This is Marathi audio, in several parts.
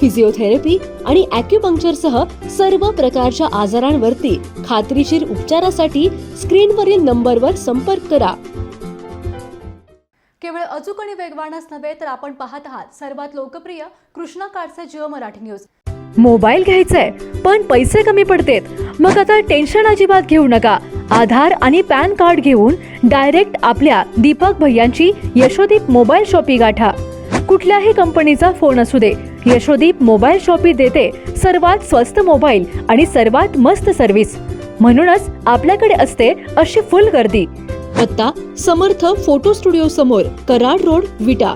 फिजिओथेरपी आणि अॅक्युपंक्चर सह सर्व प्रकारच्या आजारांवरती खात्रीशीर उपचारासाठी स्क्रीनवरील नंबरवर संपर्क करा. केवळ अचूक आणि वेगवानच नव्हे तर आपण पाहत आहात सर्वात लोकप्रिय कृष्णा काडचे जिओ मराठी न्यूज. मोबाईल घ्यायचाय पण पैसे कमी पडतेत. मग आता टेन्शन अजिबात घेऊ नका. आधार आणि पॅन कार्ड घेऊन डायरेक्ट आपल्या दीपक भैयांची यशोदीप मोबाईल शॉपी गाठा. कुठल्याही कंपनीचा फोन असू दे यशोदीप मोबाईल शॉपी देते सर्वात स्वस्त मोबाईल आणि सर्वात मस्त सर्व्हिस म्हणूनच आपल्याकडे असते अशी फुल गर्दी. पत्ता समर्थ फोटो स्टुडिओ समोर कराड रोड विटा.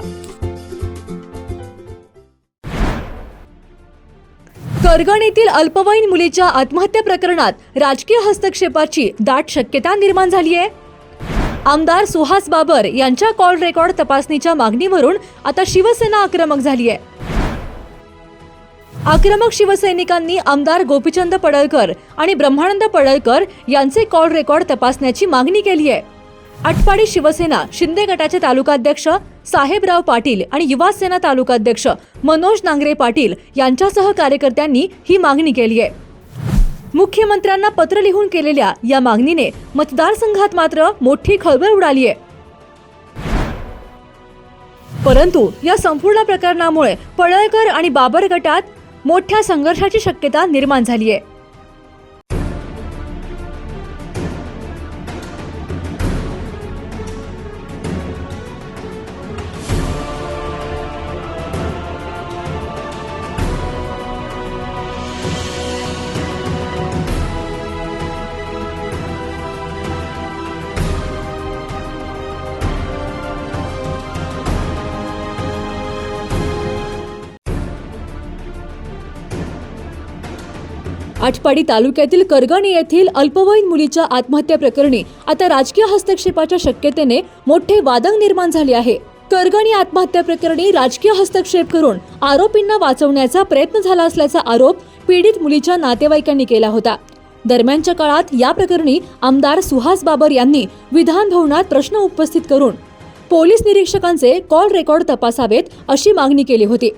करगणीतील अल्पवयीन मुलीच्या आत्महत्या प्रकरणात राजकीय हस्तक्षेपाची दाट शक्यता निर्माण झाली आहे. आमदार सुहास बाबर यांच्या कॉल रेकॉर्ड तपासणीच्या मागणीवरून आता शिवसेना आक्रमक झाली आहे. आक्रमक शिवसैनिकांनी आमदार गोपीचंद पडळकर आणि ब्रह्मानंद पडळकर यांचे कॉल रेकॉर्ड तपासण्याची मागणी केली आहे. आटपाडी शिवसेना शिंदे गटाचे तालुकाध्यक्ष साहेबराव पाटील आणि युवा सेना तालुकाध्यक्ष मनोज नांगरे पाटील यांच्यासह कार्यकर्त्यांनी ही मागणी केली आहे. मुख्यमंत्र्यांना पत्र लिहून केलेल्या या मागणीने मतदारसंघात मात्र मोठी खळबळ उडाली आहे. परंतु या संपूर्ण प्रकरणामुळे पळळकर आणि बाबर गटात मोठ्या संघर्षाची शक्यता निर्माण झाली आहे. आटपाडी तालुक्यातील करगणी येथील अल्पवयीन मुलीच्या आत्महत्या प्रकरणी आता राजकीय हस्तक्षेपाच्या शक्यतेने मोठे वादंग निर्माण झाले आहे. करगणी आत्महत्या प्रकरणी राजकीय हस्तक्षेप करून आरोपींना वाचवण्याचा प्रयत्न झाला असल्याचा आरोप पीडित मुलीच्या नातेवाईकांनी केला होता. दरम्यानच्या काळात या प्रकरणी आमदार सुहास बाबर यांनी विधान भवनात प्रश्न उपस्थित करून पोलीस निरीक्षकांचे कॉल रेकॉर्ड तपासावेत अशी मागणी केली होती.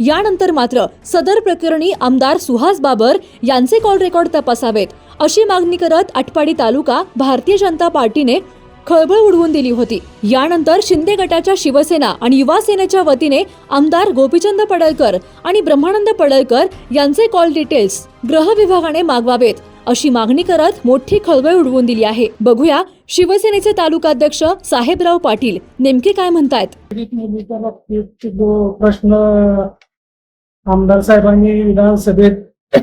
यानंतर मात्र सदर प्रकरणी आमदार सुहास बाबर यांचे कॉल रेकॉर्ड तपासावेत. अशी मागणी करत आटपाडी तालुका भारतीय जनता पार्टीने खळबळ उडवून दिली होती. यानंतर शिंदे गटाच्या शिवसेना आणि युवा सेनेच्या वतीने आमदार गोपीचंद पडळकर आणि ब्रह्मानंद पडळकर यांचे कॉल डिटेल्स ग्रह विभागाने मागवावेत. अशी मागणी करत मोठी खळबळ उडवून दिली आहे. बघूया शिवसेनेचे तालुकाध्यक्ष साहेबराव पाटील नेमके काय म्हणतायत? जो प्रश्न आमदार साहेबांनी विधानसभेत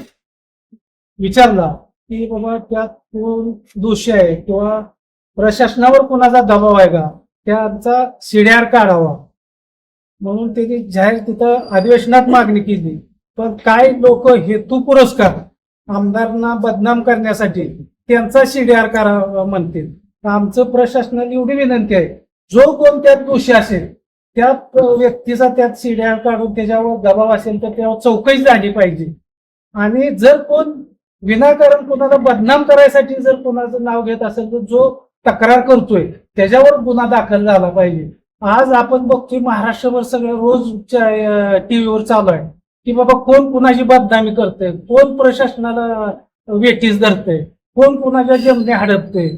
विचारला की बाबा त्यात कोण दोषी आहे किंवा प्रशासनावर कोणाचा दबाव आहे का? त्याचा सीडीआर काढावा. म्हणून त्याची जाहीर तिथं अधिवेशनात मागणी केली. पण काय लोक हेतू पुरस्कार आमदारांना बदनाम करण्यासाठी त्यांचा सीडीआर करावा म्हणतील. आमचं प्रशासनाला एवढी विनंती आहे जो कोण त्यात दोषी असेल त्या व्यक्तीचा त्यात शिड्या काढून त्याच्यावर दबाव असेल तर त्यावर चौकशी झाली पाहिजे. आणि जर कोण विनाकारण कोणाला बदनाम करायसाठी जर कोणाचं नाव घेत असेल तर जो तक्रार करतोय त्याच्यावर गुन्हा दाखल झाला पाहिजे. आज आपण बघतोय महाराष्ट्रभर सगळं रोज टीव्हीवर चालू आहे. की बाबा कोण कुणाची बदनामी करतंय? कोण प्रशासनाला वेटीस धरतंय? कोण कुणाच्या जमणे हडपतंय?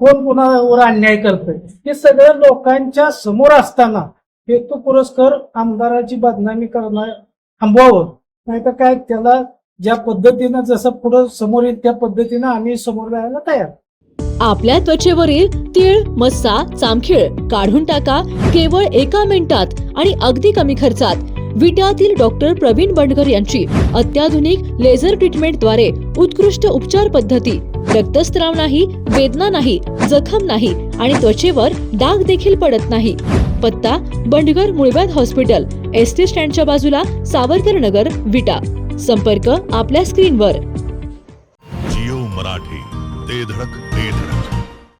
कोण कुणावर अन्याय करतंय? हे सगळं लोकांच्या समोर असताना हेतू पुरस्कार आमदाराची बदनामी करणं थांबवावं. नाहीतर काय त्याला ज्या पद्धतीनं जसं पुढं समोर येईल त्या पद्धतीनं आम्ही समोर जायला तयार. आपल्या त्वचेवरील तीळ मस्सा चामखीळ काढून टाका केवळ एका मिनिटात आणि अगदी कमी खर्चात. विट्यातील डॉक्टर प्रवीण बंडकर यांची अत्याधुनिक लेझर ट्रीटमेंटद्वारे उत्कृष्ट उपचार पद्धती. रक्तस्त्राव नाही वेदना नाही जखम नाही आणि त्वचेवर डाग देखील पडत नाही. पत्ता बंडगर मुळव्याध हॉस्पिटल एस टी स्टँडच्या बाजूला सावरकर नगर विटा. संपर्क आपल्या स्क्रीनवर. जिओ मराठी ते धडक ते